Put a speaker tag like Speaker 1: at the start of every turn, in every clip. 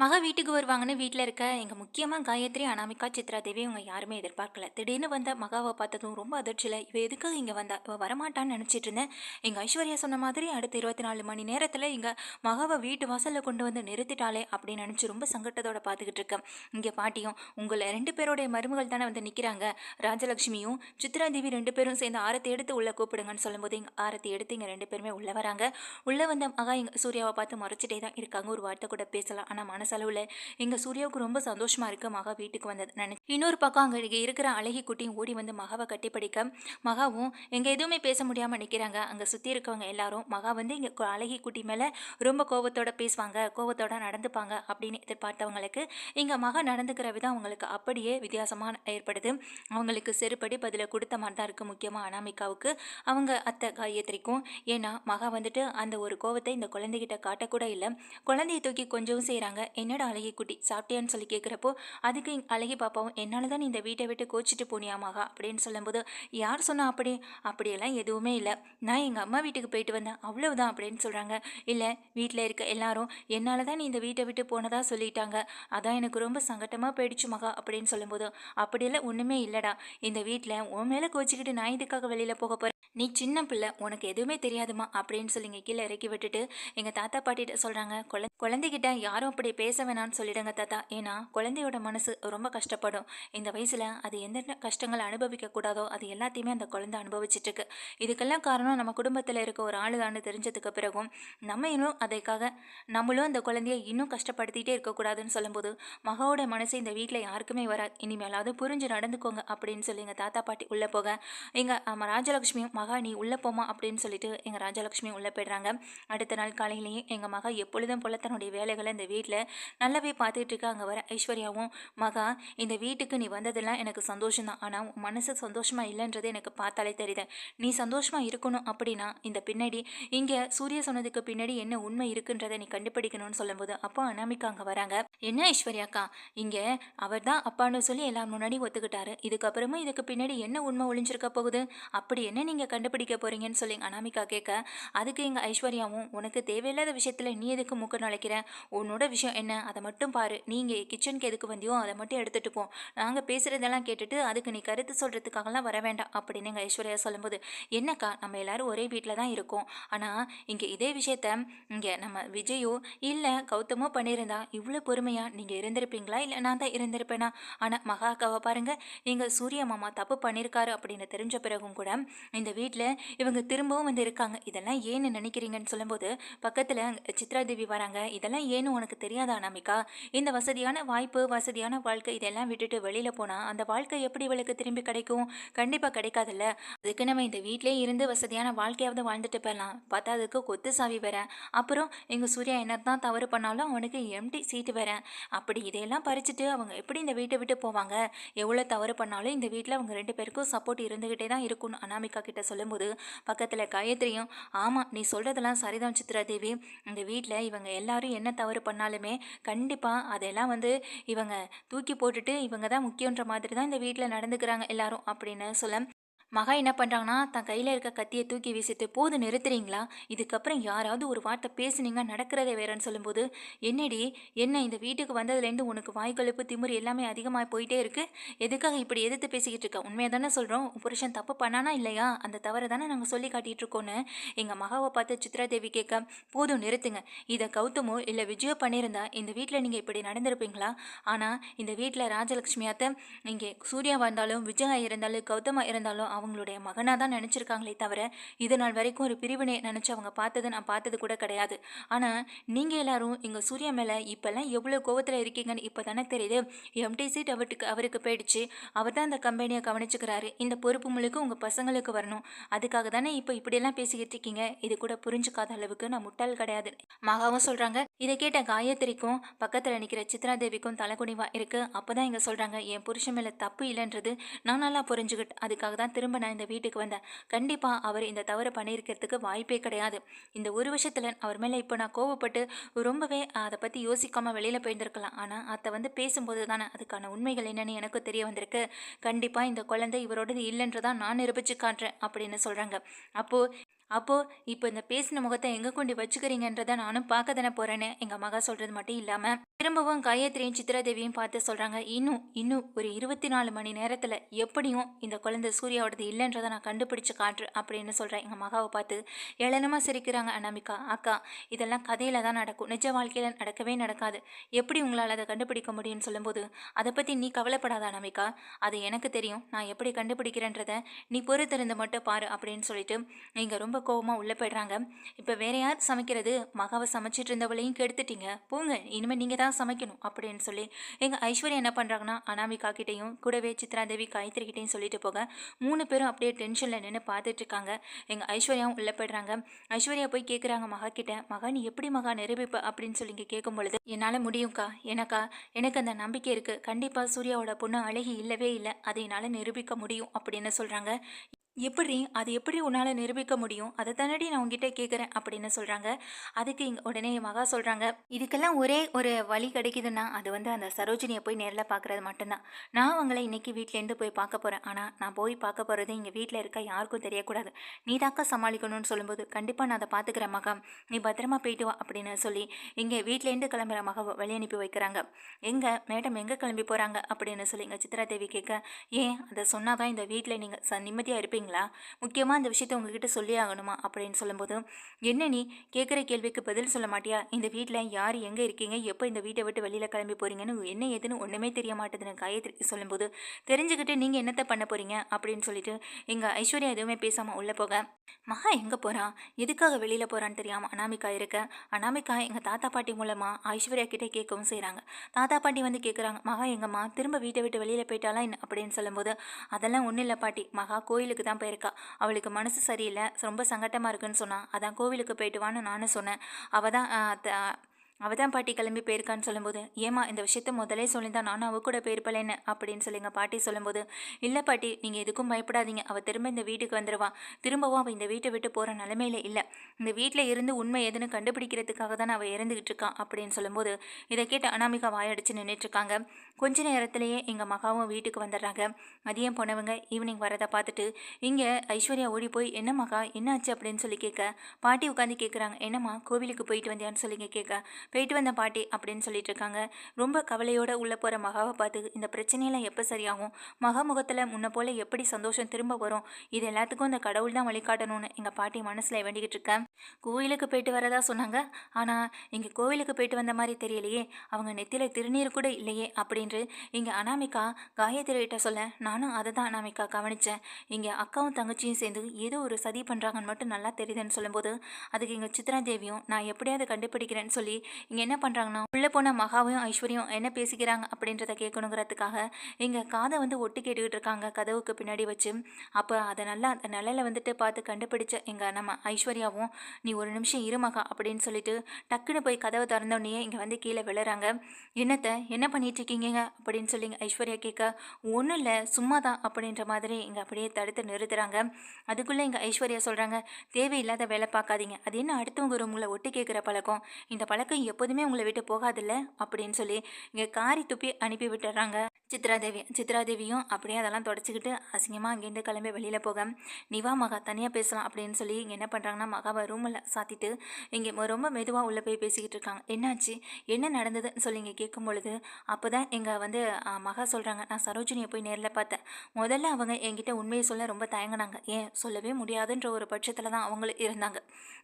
Speaker 1: மக வீட்டுக்கு வருவாங்கன்னு வீட்டில் இருக்க எங்கள் முக்கியமாக காயத்ரி அனாமிகா சித்ரா தேவி இவங்க யாருமே எதிர்பார்க்கல. திடீர்னு வந்த மகாவை பார்த்ததும் ரொம்ப அதிர்ச்சியில் இவ எதுக்காக இங்கே வந்தா? இவ வரமாட்டான்னு நினச்சிட்டு இருந்தேன். எங்கள் ஐஸ்வர்யா சொன்ன மாதிரி அடுத்த இருபத்தி நாலு மணி நேரத்தில் இங்கே மகாவை வீட்டு வாசலில் கொண்டு வந்து நிறுத்திட்டாளே அப்படின்னு நினச்சி ரொம்ப சங்கட்டத்தோட பார்த்துக்கிட்டு இருக்கேன். இங்கே பாட்டியும் உங்களை ரெண்டு பேருடைய மருமகள் தானே வந்து நிற்கிறாங்க ராஜலட்சுமியும் சித்ரா தேவி ரெண்டு பேரும் சேர்ந்து ஆரத்தி எடுத்து உள்ளே கூப்பிடுங்கன்னு சொல்லும்போது இங்கே ஆரத்தி எடுத்து இங்கே ரெண்டு பேருமே உள்ளே வராங்க. உள்ளே வந்த மகா இங்கே சூர்யாவை பார்த்து முறைச்சிட்டே தான் இருக்காங்க. ஒரு வார்த்தை கூட பேசலாம் ஆனால் மனசு செலவில் எங்கள் சூர்யாவுக்கு ரொம்ப சந்தோஷமாக இருக்க மகா வீட்டுக்கு வந்தது. நினைச்சு இன்னொரு பக்கம் அங்கே இருக்கிற அழகி குட்டியும் ஓடி வந்து மகாவை கட்டிப்பிடிக்க மகாவும் எங்கள் எதுவுமே பேச முடியாமல் நிற்கிறாங்க அங்கே சுற்றி இருக்கவங்க எல்லாரும் மகா வந்து இங்கே அழகி குட்டி மேலே ரொம்ப கோபத்தோட பேசுவாங்க கோபத்தோட நடந்துப்பாங்க அப்படின்னு எதிர்பார்த்தவங்களுக்கு இங்கே மகா நடந்துக்கிற விதம் அவங்களுக்கு அப்படியே வித்தியாசமாக ஏற்படுது. அவங்களுக்கு செருப்படி பதில கொடுத்த மாதிரி தான் இருக்குது முக்கியமாக அனாமிகாவுக்கு. அவங்க அத்தை காயத்ரிக்கும் ஏன்னா மகா வந்துட்டு அந்த ஒரு கோவத்தை இந்த குழந்தைகிட்ட காட்டக்கூட இல்லை. குழந்தைய தூக்கி கொஞ்சம் செய்கிறாங்க என்னடா அழகி குட்டி சாப்பிட்டியான்னு சொல்லி கேட்குறப்போ அதுக்கு அழகி பாப்பாவும் என்னால் தான் நீ இந்த வீட்டை விட்டு கோச்சிட்டு போனியா மகா? அப்படின்னு சொல்லும்போது யார் சொன்னா அப்படி? அப்படியெல்லாம் எதுவுமே இல்லை. நான் எங்கள் அம்மா வீட்டுக்கு போயிட்டு வந்தேன். அவ்வளவுதான் அப்படின்னு சொல்கிறாங்க இல்லை வீட்டில் இருக்க எல்லாரும் என்னால் தான் நீ இந்த வீட்டை விட்டு போனதாக சொல்லிட்டாங்க. அதான் எனக்கு ரொம்ப சங்கட்டமாக போயிடுச்சு மகா அப்படின்னு சொல்லும்போது அப்படியெல்லாம் ஒன்றுமே இல்லைடா. இந்த வீட்டில் உன் மேலே கோச்சிக்கிட்டு நான் இதுக்காக வெளியில் போக போகிறேன் நீ சின்ன பிள்ளை உனக்கு எதுவுமே தெரியாதுமா அப்படின்னு சொல்லி இங்கே கீழே இறக்கி விட்டுட்டு எங்கள் தாத்தா பாட்டிகிட்ட சொல்கிறாங்க குழந்தை குழந்தைகிட்ட யாரும் அப்படி பேச வேணாம்னு சொல்லிடுங்க தாத்தா. ஏன்னா குழந்தையோட மனசு ரொம்ப கஷ்டப்படும். இந்த வயசில் அது எந்த கஷ்டங்களை அனுபவிக்க கூடாதோ அது எல்லாத்தையுமே அந்த குழந்தை அனுபவிச்சுட்டு இருக்கு இதுக்கெல்லாம் காரணம் நம்ம குடும்பத்தில் இருக்க ஒரு ஆளு தான் தெரிஞ்சதுக்கு பிறகும் நம்ம இன்னும் அதைக்காக நம்மளும் அந்த குழந்தையை இன்னும் கஷ்டப்படுத்திட்டே இருக்கக்கூடாதுன்னு சொல்லும்போது மகாவோட மனசு இந்த வீட்டில் யாருக்குமே வராது. இனிமேலாவது புரிஞ்சு நடந்துக்கோங்க அப்படின்னு சொல்லி எங்கள் தாத்தா பாட்டி உள்ளே போக. எங்கள் ராஜலக்ஷ்மியும் மகா நீ உள்ளே போமா அப்படின்னு சொல்லிட்டு எங்கள் ராஜலக்ஷ்மியும் உள்ளே போயிடுறாங்க. அடுத்த நாள் காலையிலேயும் எங்கள் மகா எப்பொழுதும் போல தன்னுடைய வேலைகளை இந்த வீட்டில் நல்லாவே பார்த்துட்டு இருக்க அங்கே வர ஐஸ்வர்யாவும் மகா இந்த வீட்டுக்கு நீ வந்ததெல்லாம் எனக்கு சந்தோஷம் தான் ஆனால் உன் மனசு சந்தோஷமா இல்லைன்றது எனக்கு பார்த்தாலே தெரியுது. நீ சந்தோஷமா இருக்கணும் அப்படின்னா இந்த பின்னாடி இங்கே சூரிய சொன்னதுக்கு பின்னாடி என்ன உண்மை இருக்குன்றதை நீ கண்டுபிடிக்கணும்னு சொல்லும்போது அப்போ அனாமிகா அங்கே வராங்க. என்ன ஐஸ்வர்யாக்கா இங்கே அவர் தான் அப்பான்னு சொல்லி எல்லாரும் முன்னாடி ஒத்துக்கிட்டாரு. இதுக்கப்புறமா இதுக்கு பின்னாடி என்ன உண்மை ஒளிஞ்சிருக்க போகுது? அப்படி என்ன நீங்கள் கண்டுபிடிக்க போறீங்கன்னு சொல்லி அனாமிகா கேட்க அதுக்கு எங்கள் ஐஸ்வர்யாவும் உனக்கு தேவையில்லாத விஷயத்தில் நீ எதுக்கு மூக்க நுழைக்கிற? உன்னோட விஷயம் என்ன? என்ன? அதை மட்டும் பாரு. நீங்கள் கிச்சனுக்கு எதுக்கு வந்தியோ அதை மட்டும் எடுத்துகிட்டு போ. நாங்கள் பேசுகிறதெல்லாம் கேட்டுட்டு அதுக்கு நீ கருத்து சொல்கிறதுக்காகலாம் வர வேண்டாம் அப்படின்னு எங்கள் ஐஸ்வர்யா சொல்லும்போது என்னக்கா நம்ம எல்லாரும் ஒரே வீட்டில் தான் இருக்கோம். ஆனால் இங்கே இதே விஷயத்த இங்கே நம்ம விஜயோ இல்லை கௌதமோ பண்ணியிருந்தா இவ்வளோ பொறுமையாக நீங்கள் இருந்திருப்பீங்களா? இல்லை நான் தான் இருந்திருப்பேனா? ஆனால் மகாக்காவை பாருங்கள் எங்கள் சூரிய மாமா தப்பு பண்ணியிருக்காரு அப்படின்னு தெரிஞ்ச பிறகும் கூட இந்த வீட்டில் இவங்க திரும்பவும் வந்து இருக்காங்க. இதெல்லாம் ஏன்னு நினைக்கிறீங்கன்னு சொல்லும்போது பக்கத்தில் சித்ரா தேவி வராங்க. இதெல்லாம் ஏன்னு உனக்கு தெரியாதா? அனாமிகா இந்த வசதியான வாய்ப்பு வசதியான வாழ்க்கை இதெல்லாம் விட்டுட்டு வெளியில் போனால் அந்த வாழ்க்கை எப்படி இவளுக்கு திரும்பி கிடைக்கும்? கண்டிப்பாக கிடைக்காதுல்ல. அதுக்கு நம்ம இந்த வீட்டிலே இருந்து வசதியான வாழ்க்கையாவது வாழ்ந்துட்டு போயிடலாம். பார்த்தா அதுக்கு கொத்து சாவி வேற. அப்புறம் எங்கள் சூர்யா என்ன தான் தவறு பண்ணாலும் அவனுக்கு எம்டி சீட்டு வேற. அப்படி இதையெல்லாம் பறிச்சுட்டு அவங்க எப்படி இந்த வீட்டை விட்டு போவாங்க? எவ்வளோ தவறு பண்ணாலும் இந்த வீட்டில் அவங்க ரெண்டு பேருக்கும் சப்போர்ட் இருந்துக்கிட்டே தான் இருக்கும்னு அனாமிகா கிட்ட சொல்லும்போது பக்கத்தில் காயத்ரியும் ஆமாம் நீ சொல்கிறதெல்லாம் சரிதான் சித்ரா தேவி. இந்த வீட்டில் இவங்க எல்லாரும் என்ன தவறு பண்ணாலுமே கண்டிப்பாக அதெல்லாம் வந்து இவங்க தூக்கி போட்டுட்டு இவங்க தான் முக்கியன்ற மாதிரி தான் இந்த வீட்டில் நடந்துக்கிறாங்க எல்லாரும் அப்படின்னு சொல்ல மகா என்ன பண்ணுறாங்கன்னா தன் கையில் இருக்க கத்தியை தூக்கி வீசிட்டு போது நிறுத்துறீங்களா? இதுக்கப்புறம் யாராவது ஒரு வார்த்தை பேசுனீங்க நடக்கிறதே வேறன்னு சொல்லும்போது என்னடி? என்ன இந்த வீட்டுக்கு வந்ததுலேருந்து உனக்கு வாய்க்கொழுப்பு திமிரு எல்லாமே அதிகமாக போயிட்டே இருக்குது எதுக்காக இப்படி எதிர்த்து பேசிக்கிட்டு இருக்க? உண்மையாக தானே சொல்கிறோம் புருஷன் தப்பு பண்ணானா இல்லையா? அந்த தவறை தானே நாங்கள் சொல்லி காட்டிகிட்டு இருக்கோன்னு எங்கள் மகாவை பார்த்து சித்ரா தேவி கேட்க போதும் நிறுத்துங்க. இதை கௌதமோ இல்லை விஜயோ பண்ணியிருந்தா இந்த வீட்டில் நீங்கள் இப்படி நடந்திருப்பீங்களா? ஆனால் இந்த வீட்டில் ராஜலக்ஷ்மியாத்த இங்கே சூர்யா வந்தாலும் விஜயா இருந்தாலும் கௌதமா இருந்தாலும் அவங்களுடைய மகனாக தான் நினச்சிருக்காங்களே தவிர இது நாள் வரைக்கும் ஒரு பிரிவினை நினச்சி அவங்க பார்த்தது நான் பார்த்தது கூட கிடையாது. ஆனால் நீங்கள் எல்லாரும் எங்கள் சூர்யா மேலே இப்போல்லாம் எவ்வளோ கோவத்தில் இருக்கீங்கன்னு இப்போ தானே தெரியுது. எம்டி சீட் அவருக்கு அவருக்கு போயிடுச்சு. அவர் தான் அந்த கம்பெனியை கவனிச்சுக்கிறாரு. இந்த பொறுப்பு முழுக்க உங்கள் பசங்களுக்கு வரணும். அதுக்காக தானே இப்போ இப்படியெல்லாம் பேசிக்கிட்டு இருக்கீங்க. இது கூட புரிஞ்சுக்காத அளவுக்கு நான் முட்டாள் கிடையாது. மகாவும் சொல்கிறாங்க இதை கேட்ட காயத்ரிக்கும் பக்கத்தில் நிற்கிற சித்ரா தேவிக்கும் தலைகுனிவாக இருக்குது அப்போ தான் இங்கே சொல்கிறாங்க என் புருஷன் மேலே தப்பு இல்லைன்றது. நான் நல்லா புரிஞ்சுக்கிட்டு அதுக்காக தான் திரும்ப நான் இந்த வீட்டுக்கு வந்தேன். கண்டிப்பாக அவர் இந்த தவறு பண்ணியிருக்கிறதுக்கு வாய்ப்பே கிடையாது. இந்த ஒரு விஷயத்தில் அவர் மேலே இப்போ நான் கோவப்பட்டு ரொம்பவே அதை பற்றி யோசிக்காமல் வெளியில் போயிருந்திருக்கலாம். ஆனால் அதை வந்து பேசும்போது தானே அதுக்கான உண்மைகள் என்னென்னு எனக்கு தெரிய வந்திருக்கு. கண்டிப்பாக இந்த குழந்தை இவரோடது இல்லைன்றதான் நான் நிரூபிச்சு காட்டுறேன் அப்படின்னு சொல்கிறாங்க அப்போது அப்போது இப்போ இந்த பேசின முகத்தை எங்கே கொண்டு வச்சுக்கிறீங்கன்றத நானும் பார்க்க தானே போகிறேன்னு எங்கள் மகா சொல்கிறது மட்டும் இல்லாமல் திரும்பவும் காயத்ரியும் சித்ராதேவியும் பார்த்து சொல்கிறாங்க இன்னும் இன்னும் ஒரு இருபத்தி நாலு மணி நேரத்தில் எப்படியும் இந்த குழந்தை சூர்யாவோடது இல்லைன்றதை நான் கண்டுபிடிச்சு காட்டுறேன் அப்படின்னு சொல்கிறேன் எங்கள் மகாவை பார்த்து ஏளனமாக சிரிக்கிறாங்க அனாமிகா அக்கா இதெல்லாம் கதையில் தான் நடக்கும். நிஜ வாழ்க்கையில் நடக்கவே நடக்காது. எப்படி உங்களால் அதை கண்டுபிடிக்க முடியும்னு சொல்லும்போது அதை பற்றி நீ கவலைப்படாத அனாமிகா. அது எனக்கு தெரியும். நான் எப்படி கண்டுபிடிக்கிறேன்றதை நீ பொறுத்திருந்து மட்டும் பாரு அப்படின்னு சொல்லிட்டு நீங்கள் ரொம்ப கோபமாக உள்ளே போயிடுறாங்க. இப்போ வேற யார் சமைக்கிறது? மகாவை சமைச்சிட்டு இருந்தவளையும் கெடுத்துட்டீங்க. போங்க இனிமேல் நீங்கள் தான் சமைக்கணும் அப்படின்னு சொல்லி எங்கள் ஐஸ்வர்யா என்ன பண்ணுறாங்கன்னா அனாமிகா கிட்டேயும் கூடவே சித்ராதேவி காயத்ரி கிட்டேயும் சொல்லிட்டு போக மூணு பேரும் அப்படியே டென்ஷனில் நின்று பார்த்துட்டு இருக்காங்க. எங்கள் ஐஸ்வர்யாவும் உள்ள போயிடுறாங்க. ஐஸ்வர்யா போய் கேட்குறாங்க மகா கிட்ட மகா நீ எப்படி மகா நிரூபிப்ப? அப்படின்னு சொல்லி இங்கே கேட்கும் பொழுது என்னால் முடியும்க்கா. எனக்கா? எனக்கு அந்த நம்பிக்கை இருக்குது கண்டிப்பாக சூர்யாவோட பொண்ணு அழகி இல்லவே இல்லை. அதை என்னால் நிரூபிக்க முடியும். அப்படின்னு சொல்கிறாங்க எப்படி அது எப்படி உன்னால் நிரூபிக்க முடியும்? அதை தானடி நான் உங்ககிட்ட கேட்குறேன் அப்படின்னு சொல்கிறாங்க அதுக்கு இங்கே உடனே மகா சொல்கிறாங்க இதுக்கெல்லாம் ஒரே ஒரு வழி கிடைக்குதுன்னா அது வந்து அந்த சரோஜினியை போய் நேரில் பார்க்குறது மட்டும்தான். நான் அவங்கள இன்றைக்கி வீட்டிலேருந்து போய் பார்க்க போகிறேன் ஆனால் நான் போய் பார்க்க போகிறது இங்கே வீட்டில் இருக்க யாருக்கும் தெரியக்கூடாது. நீ தாக்கா சமாளிக்கணும்னு சொல்லும்போது கண்டிப்பாக நான் அதை பார்த்துக்கிறேன் மகா. நீ பத்திரமா போயிட்டு வா அப்படின்னு சொல்லி இங்கே வீட்டிலேருந்து கிளம்புற மக வழி அனுப்பி வைக்கிறாங்க. எங்கே மேடம் எங்கே கிளம்பி போகிறாங்க அப்படின்னு சொல்லி இங்கே சித்ரா தேவி கேட்க ஏன் அதை சொன்னால் தான் இந்த வீட்டில் நீங்கள் ச நிம்மதியாக இருப்பீங்களா முக்கியமாக இந்த விஷயத்த உங்ககிட்ட சொல்லி ஆகணுமா? அப்படின்னு சொல்லும்போது என்ன நீ கேட்குற கேள்விக்கு பதில் சொல்ல மாட்டியா? இந்த வீட்டில் யார் எங்கே இருக்கீங்க? எப்போ இந்த வீட்டை விட்டு வெளியில் கிளம்பி போகிறீங்கன்னு என்ன ஏதுன்னு ஒன்றுமே தெரிய மாட்டேதுன்னு காயத்ரி சொல்லும்போது தெரிஞ்சுக்கிட்டு நீங்கள் என்னத்தை பண்ண போகிறீங்க அப்படின்னு சொல்லிட்டு எங்கள் ஐஸ்வர்யா எதுவுமே பேசாமல் உள்ளே போக மகா எங்கே போகிறான் எதுக்காக வெளியில் போகிறான்னு தெரியாமல் அனாமிகா இருக்க? அனாமிகா எங்கள் தாத்தா பாட்டி மூலமாக ஐஸ்வர்யா கிட்டே கேட்கவும் செய்கிறாங்க தாத்தா பாட்டி வந்து கேட்குறாங்க மகா எங்கம்மா? திரும்ப வீட்டை விட்டு வெளியில் போயிட்டாலாம் என்ன? அப்படின்னு சொல்லும்போது அதெல்லாம் ஒன்றும் இல்லை பாட்டி. மகா கோயிலுக்கு தான் போயிருக்கா. அவளுக்கு மனசு சரியில்லை. ரொம்ப சங்கட்டமாக இருக்குன்னு சொன்னான் அதான் கோவிலுக்கு போயிட்டு வான்னு நானும் சொன்னேன். அவள் தான் அவ தான் பாட்டி கிளம்பி போயிருக்கான்னு சொல்லும்போது ஏமா இந்த விஷயத்த முதலே சொல்லியிருந்தா நானும் அவ கூட போயிருப்பலேன்னு அப்படின்னு சொல்லி எங்கள் பாட்டி சொல்லும்போது இல்லை பாட்டி நீங்கள் எதுக்கும் பயப்படாதீங்க. அவள் திரும்ப இந்த வீட்டுக்கு வந்துடுவான் திரும்பவும் அவள் இந்த வீட்டை விட்டு போகிற நிலமையில இல்லை. இந்த வீட்டில் இருந்து உண்மை எதுன்னு கண்டுபிடிக்கிறதுக்காக தான் அவள் இறந்துகிட்டு இருக்கான் அப்படின்னு சொல்லும்போது இதை கேட்டு அனாமிகா வாயடிச்சு நின்றுட்டுருக்காங்க கொஞ்ச நேரத்திலேயே எங்கள் மகாவும் வீட்டுக்கு வந்துடுறாங்க. மதியம் போனவங்க ஈவினிங் வரதை பார்த்துட்டு இங்கே ஐஸ்வர்யா ஓடி போய் என்ன மகா என்னாச்சு? அப்படின்னு சொல்லி கேட்க பாட்டி உட்காந்து கேட்குறாங்க என்னம்மா கோவிலுக்கு போயிட்டு வந்தியான்னு சொல்லி கேட்க போயிட்டு வந்த பாட்டி அப்படின்னு சொல்லிட்டு இருக்காங்க ரொம்ப கவலையோட உள்ளே போகிற மகாவை பார்த்து இந்த பிரச்சனையெல்லாம் எப்போ சரியாகும்? மகா முகத்தில் முன்ன போல எப்படி சந்தோஷம் திரும்ப வரும்? இது எல்லாத்துக்கும் இந்த கடவுள் தான் வழிகாட்டணும்னு எங்கள் பாட்டி மனசில் வேண்டிக்கிட்டு இருக்கேன் கோயிலுக்கு போயிட்டு வரதா சொன்னாங்க. ஆனால் இங்கே கோவிலுக்கு போயிட்டு வந்த மாதிரி தெரியலையே. அவங்க நெத்தியில் திருநீர் கூட இல்லையே அப்படின்று இங்கே அனாமிகா காயத்ரி கிட்ட சொல்ல நானும் அதை தான் அனாமிகா கவனித்தேன் இங்கே அக்காவும் தங்கச்சியும் சேர்ந்து ஏதோ ஒரு சதி பண்ணுறாங்கன்னு மட்டும் நல்லா தெரியுதுன்னு சொல்லும்போது அதுக்கு இங்கே சித்ரா தேவியும் நான் எப்படியாவது கண்டுபிடிக்கிறேன்னு சொல்லி இங்கே என்ன பண்ணுறாங்கன்னா உள்ளே போன மகாவையும் ஐஸ்வர்யம் என்ன பேசிக்கிறாங்க அப்படின்றத கேட்கணுங்கிறதுக்காக இங்கே காதை வந்து ஒட்டு கேட்டுக்கிட்டு இருக்காங்க கதவுக்கு பின்னாடி வச்சு. அப்போ அதை நல்லா அந்த நிலையில வந்துட்டு பார்த்து கண்டுபிடிச்ச எங்கள் நம்ம ஐஸ்வர்யாவும் நீ ஒரு நிமிஷம் இரு மகா அப்படின்னு சொல்லிட்டு டக்குன்னு போய் கதவை திறந்தோடனே இங்கே வந்து கீழே விழுறாங்க. என்னத்தை என்ன பண்ணிட்டு இருக்கீங்க அப்படின்னு சொல்லி ஐஸ்வர்யா கேட்க ஒன்றும் இல்லை சும்மா தான் அப்படின்ற மாதிரி இங்கே அப்படியே தடுத்து நிறுத்துறாங்க. அதுக்குள்ளே இங்கே ஐஸ்வர்யா சொல்கிறாங்க தேவையில்லாத வேலை பார்க்காதீங்க. அது என்ன அடுத்தவங்க ரூமில் ஒட்டு கேட்குற பழக்கம்? இந்த பழக்கம் எப்போதுமே உங்களை விட்டு போகாதில்ல? அப்படின்னு சொல்லி இங்கே காரி துப்பி அனுப்பி விட்டுறாங்க. சித்ராதேவி சித்ராதேவியும் அப்படியே அதெல்லாம் தொடச்சிக்கிட்டு அசிங்கமாக அங்கேருந்து கிளம்பி வெளியில் போக நிவா மகா தனியாக பேசலாம் அப்படின்னு சொல்லி இங்கே என்ன பண்ணுறாங்கன்னா மகாவை ரூமில் சாத்திட்டு இங்கே ரொம்ப மெதுவாக உள்ளே போய் பேசிக்கிட்டு இருக்காங்க. என்னாச்சு? என்ன நடந்ததுன்னு சொல்லி இங்கே கேட்கும் பொழுது அப்போ தான் எங்கள் வந்து மகா சொல்கிறாங்க நான் சரோஜினியை போய் நேரில் பார்த்தேன். முதல்ல அவங்க என்கிட்ட உண்மையை சொல்ல ரொம்ப தயங்கினாங்க. ஏன்? சொல்லவே முடியாதுன்ற ஒரு பட்சத்தில் தான் அவங்களும் இருந்தாங்க.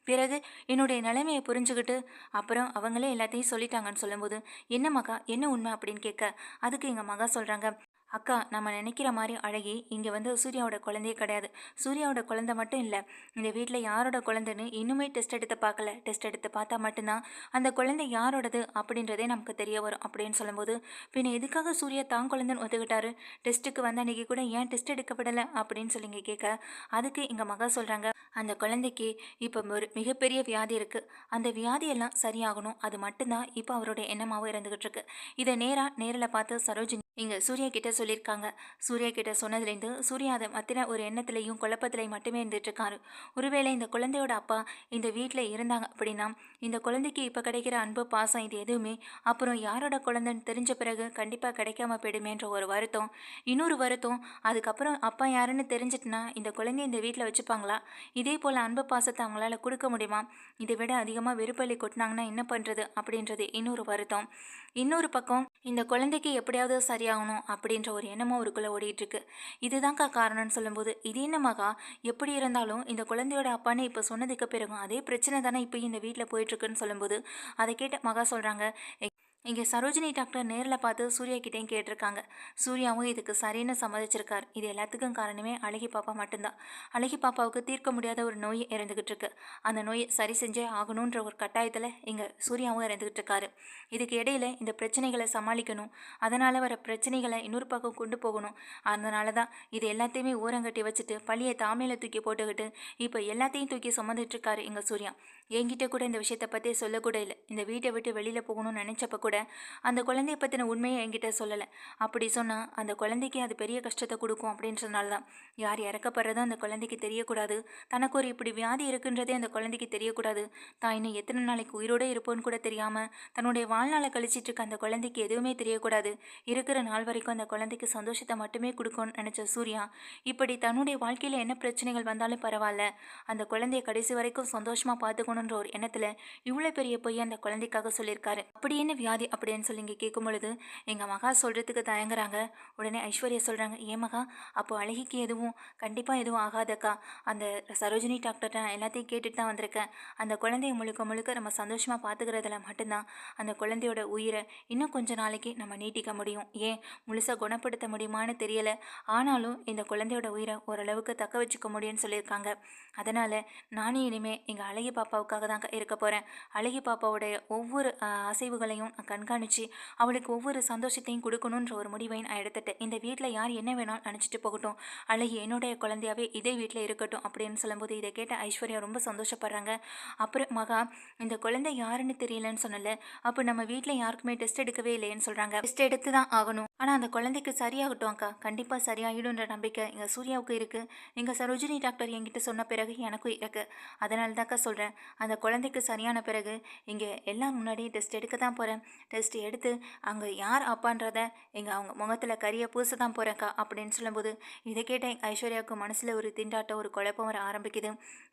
Speaker 1: பிறகு என்னுடைய நிலைமையை புரிஞ்சுக்கிட்டு அப்புறம் அவங்களே எல்லாத்தையும் சொல்லிட்டாங்கன்னு சொல்லும்போது என்ன மகா? என்ன உண்மை? அப்படின்னு கேட்க அதுக்கு எங்கள் மகா சொல்கிறாங்க அக்கா நம்ம நினைக்கிற மாதிரி அழகி இங்கே வந்து சூர்யாவோட குழந்தையே கிடையாது. சூர்யாவோட குழந்தை மட்டும் இல்லை இந்த வீட்டில் யாரோட குழந்தைன்னு இன்னுமே டெஸ்ட் எடுத்து பார்க்கல. டெஸ்ட் எடுத்து பார்த்தா மட்டும்தான் அந்த குழந்தை யாரோடது அப்படின்றதே நமக்கு தெரிய வரும் அப்படின்னு சொல்லும்போது பின்ன எதுக்காக சூர்யா தான் குழந்தைன்னு ஒத்துக்கிட்டாரு? டெஸ்ட்டுக்கு வந்த அன்னைக்கு கூட ஏன் டெஸ்ட் எடுக்கப்படலை? அப்படின்னு சொல்லிங்க கேட்க அதுக்கு எங்கள் மகா சொல்கிறாங்க அந்த குழந்தைக்கு இப்போ ஒரு மிகப்பெரிய வியாதி இருக்குது அந்த வியாதியெல்லாம் சரியாகணும். அது மட்டும்தான் இப்போ அவருடைய எண்ணமாகவும் இருந்துகிட்டு இருக்கு. இதை நேராக நேரில் பார்த்து சரோஜினி இங்கே சூர்யா கிட்ட சொல்லியிருக்காங்க சூர்யா கிட்ட சொன்னதுலேருந்து சூர்யா அதை மத்தின ஒரு எண்ணத்துலையும் குழப்பத்திலையும் மட்டுமே இருந்துட்டுருக்காரு. ஒருவேளை இந்த குழந்தையோட அப்பா இந்த வீட்டில் இருந்தாங்க அப்படின்னா இந்த குழந்தைக்கு இப்போ கிடைக்கிற அன்பு பாசம் இது எதுவுமே அப்புறம் யாரோட குழந்தைன்னு தெரிஞ்ச பிறகு கண்டிப்பாக கிடைக்காம போயிடுமேன்ற ஒரு வருத்தம் இன்னொரு வருத்தம் அதுக்கப்புறம் அப்பா யாருன்னு தெரிஞ்சிட்டுனா இந்த குழந்தைய இந்த வீட்டில் வச்சுப்பாங்களா? இதே போல் அன்பு பாசத்தை அவங்களால கொடுக்க முடியுமா? இதை விட அதிகமாக வெறுப்பள்ளி கொட்டினாங்கன்னா என்ன பண்ணுறது அப்படின்றது இன்னொரு வருத்தம். இன்னொரு பக்கம் இந்த குழந்தைக்கு எப்படியாவது சரியாகணும் அப்படின்ற ஒரு எண்ணமும் அவருக்குள்ளே ஓடிட்டுருக்கு. இதுதான்க்கா காரணம்னு சொல்லும்போது இது என்னமாக்கா எப்படி இருந்தாலும் இந்த குழந்தையோட அப்பான்னு இப்போ சொன்னதுக்கு பிறகும் அதே பிரச்சனை தானே இப்போ இந்த வீட்டில் போயிட்டுருக்குன்னு சொல்லும்போது அதை கேட்ட மகா சொல்கிறாங்க இங்கே சரோஜினி டாக்டர் நேரில் பார்த்து சூர்யா கிட்டேயும் கேட்டிருக்காங்க. சூர்யாவும் இதுக்கு சரின்னு சம்மதிச்சிருக்கார். இது எல்லாத்துக்கும் காரணமே அழகி பாப்பா மட்டும்தான். அழகி பாப்பாவுக்கு தீர்க்க முடியாத ஒரு நோய் இறந்துக்கிட்டு இருக்கு. அந்த நோயை சரி செஞ்சே ஆகணுன்ற ஒரு கட்டாயத்தில் இங்கே சூர்யாவும் இறந்துக்கிட்டு இருக்காரு. இதுக்கு இடையில இந்த பிரச்சனைகளை சமாளிக்கணும். அதனால் வர பிரச்சனைகளை இன்னொரு பக்கம் கொண்டு போகணும். அதனால தான் இது எல்லாத்தையுமே ஊரங்கட்டி வச்சுட்டு பழியை தாமையில் தூக்கி போட்டுக்கிட்டு இப்போ எல்லாத்தையும் தூக்கி சுமந்துட்டு இருக்காரு எங்கள் சூர்யா. என்கிட்ட கூட இந்த விஷயத்தை பற்றி சொல்லக்கூட இல்லை. இந்த வீட்டை விட்டு வெளியில் போகணும்னு நினச்சப்ப கூட அந்த குழந்தைய பற்றின உண்மையை என்கிட்ட சொல்லலை. அப்படி சொன்னால் அந்த குழந்தைக்கு அது பெரிய கஷ்டத்தை கொடுக்கும் அப்படின்றதுனால தான். யார் இறக்கப்படுறதும் அந்த குழந்தைக்கு தெரியக்கூடாது. தனக்கு ஒரு இப்படி வியாதி இருக்குன்றதே அந்த குழந்தைக்கு தெரியக்கூடாது. தான் இன்னும் எத்தனை நாளைக்கு உயிரோடு இருப்போன்னு கூட தெரியாமல் தன்னுடைய வாழ்நாளை கழிச்சிட்டு இருக்க அந்த குழந்தைக்கு எதுவுமே தெரியக்கூடாது. இருக்கிற நாள் வரைக்கும் அந்த குழந்தைக்கு சந்தோஷத்தை மட்டுமே கொடுக்கும்னு நினச்ச சூர்யா இப்படி தன்னுடைய வாழ்க்கையில் என்ன பிரச்சனைகள் வந்தாலும் பரவாயில்ல. அந்த குழந்தைய கடைசி வரைக்கும் சந்தோஷமாக பார்த்துக்கணுன்ற ஒரு எண்ணத்தில் இவ்வளோ பெரிய பொய் அந்த குழந்தைக்காக சொல்லியிருக்காரு. அப்படி என்ன வியாதி அப்படின்னு சொல்லி இங்கே கேட்கும் பொழுது எங்கள் மகா சொல்கிறதுக்கு தயங்குறாங்க. உடனே ஐஸ்வர்யா சொல்கிறாங்க ஏன் மகா அப்போ அழகிக்கு எதுவும் கண்டிப்பாக எதுவும் ஆகாதக்கா. அந்த சரோஜினி டாக்டர்கிட்ட நான் எல்லாத்தையும் கேட்டுட்டு தான் வந்திருக்கேன். அந்த குழந்தைய முழுக்க முழுக்க நம்ம சந்தோஷமாக பார்த்துக்கிறதுல மட்டும்தான். அந்த குழந்தையோட உயிரை இன்னும் கொஞ்ச நாளைக்கு நம்ம நீட்டிக்க முடியும். ஏன் முழுசாக குணப்படுத்த முடியுமான்னு தெரியலை. ஆனாலும் இந்த குழந்தையோட உயிரை ஓரளவுக்கு தக்க வச்சுக்க முடியும்னு சொல்லியிருக்காங்க. அதனால் நானும் இனிமேல் எங்கள் அழகி பாப்பாவுக்காக தான் இருக்க போகிறேன் அழகி பாப்பாவுடைய ஒவ்வொரு அசைவுகளையும் நான் கண்காணித்து அவளுக்கு ஒவ்வொரு சந்தோஷத்தையும் கொடுக்கணுன்ற ஒரு முடிவை நான் எடுத்துட்டேன் இந்த வீட்டில் யார் என்ன வேணாலும் நினச்சிட்டு போகட்டும். அழகி என்னுடைய குழந்தையாவே இதே வீட்டில் இருக்கட்டும் அப்படின்னு சொல்லும்போது இதை கேட்ட ஐஸ்வர்யா ரொம்ப சந்தோஷப்படுறாங்க. அப்புறம் மகா இந்த குழந்தை யாருன்னு தெரியலன்னு சொன்னல அப்போ நம்ம வீட்டில் யாருக்குமே டெஸ்ட் எடுக்கவே இல்லைன்னு சொல்கிறாங்க டெஸ்ட் எடுத்து தான் ஆகணும். ஆனால் அந்த குழந்தைக்கு சரியாகட்டும் அக்கா. கண்டிப்பாக சரியாகிடும்ன்ற நம்பிக்கை எங்கள் சூர்யாவுக்கு இருக்குது எங்கள் சரோஜினி டாக்டர் என்கிட்ட சொன்ன பிறகு எனக்கும் இருக்குது அதனால தான்க்கா சொல்கிறேன் அந்த குழந்தைக்கு சரியான பிறகு இங்கே எல்லாம் முன்னாடி டெஸ்ட் எடுக்க தான் போகிறேன் டெஸ்ட் எடுத்து அங்கே யார் அப்பான்றத எங்கள் அவங்க முகத்தில் கறியை பூச தான் போகிறேக்கா அப்படின்னு சொல்லும்போது இதை கேட்டேன். ஐஸ்வர்யாவுக்கு மனசில் ஒரு திண்டாட்டம் ஒரு குழப்பம் வர ஆரம்பிக்குது.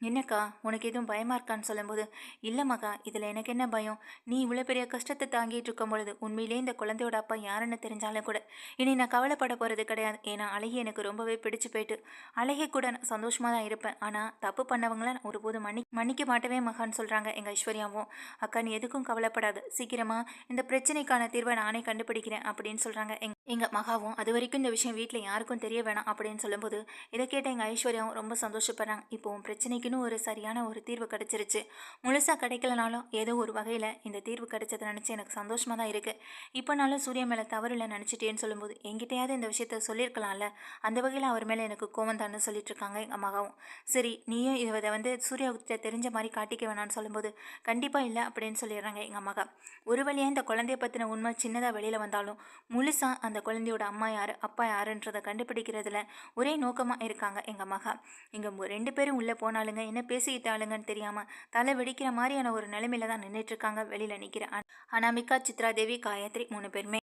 Speaker 1: என்னக்கா உனக்கு எதுவும் பயமாக இருக்கான்னு சொல்லும்போது இல்லைம்மாக்கா இதில் எனக்கு என்ன பயம்? நீ இவ்வளோ பெரிய கஷ்டத்தை தாங்கிட்டு இருக்கும் பொழுது உண்மையிலே இந்த குழந்தையோட அப்பா யாருன்னு தெரிஞ்சாலும் கூட. இனி நான் கவலைப்பட போகிறது கிடையாது. ஏன்னா அழகி எனக்கு ரொம்பவே பிடிச்சு போயிட்டு அழகி கூட நான் சந்தோஷமாக தான் இருப்பேன். ஆனால் தப்பு பண்ணவங்கள நான் ஒருபோதும் மன்னி மன்னிக்க மாட்டவே மகான்னு சொல்கிறாங்க எங்கள் ஐஸ்வர்யாவும். அக்கா நீ எதுக்கும் கவலைப்படாது. சீக்கிரமாக இந்த பிரச்சனைக்கான தீர்வை நானே கண்டுபிடிக்கிறேன் அப்படின்னு சொல்கிறாங்க எங் எங்கள் மகாவும் அது வரைக்கும் இந்த விஷயம் வீட்டில் யாருக்கும் தெரிய வேணாம் அப்படின்னு சொல்லும்போது இதை கேட்ட எங்கள் ஐஸ்வர்யாவும் ரொம்ப சந்தோஷப்படுறாங்க. இப்போ உன் பிரச்சனைக்குன்னு ஒரு சரியான ஒரு தீர்வு கிடச்சிருச்சு. முழுசாக கிடைக்கலனாலும் ஏதோ ஒரு வகையில் இந்த தீர்வு கிடைச்சதை நினச்சி எனக்கு சந்தோஷமாக தான் இருக்குது இப்போனாலும் சூரிய மேலே தவறு இல்லை நினச்சிட்டேன்னு சொல்லும்போது எங்கிட்டையாவது இந்த விஷயத்த சொல்லியிருக்கலாம்ல? அந்த வகையில் அவர் மேலே எனக்கு கோவம் தான்னு சொல்லிட்டு இருக்காங்க எங்கள் மகாவும். சரி நீயும் இதை வந்து சூர்யாவுக்கிட்ட தெரிஞ்ச மாதிரி காட்டிக்க வேணாம்னு சொல்லும்போது கண்டிப்பாக இல்லை அப்படின்னு சொல்லிடுறாங்க எங்கள் மகா. ஒரு வழியாக இந்த குழந்தைய பற்றின உண்மை சின்னதாக வெளியில் வந்தாலும் முழுசாக அந்த குழந்தையோட அம்மா யார் அப்பா யாருன்றதை கண்டுபிடிக்கிறதுல ஒரே நோக்கமாக இருக்காங்க எங்கள் மகா. இங்கே ரெண்டு பேரும் உள்ளே போனாலுங்க என்ன பேசிக்கிட்டாளுங்கன்னு தெரியாமல் தலை வெடிக்கிற மாதிரியான ஒரு நிலைமையில தான் நின்றுட்டுருக்காங்க வெளியில் நிற்கிற அனாமிகா சித்ரா தேவி காயத்ரி மூணு பேருமே.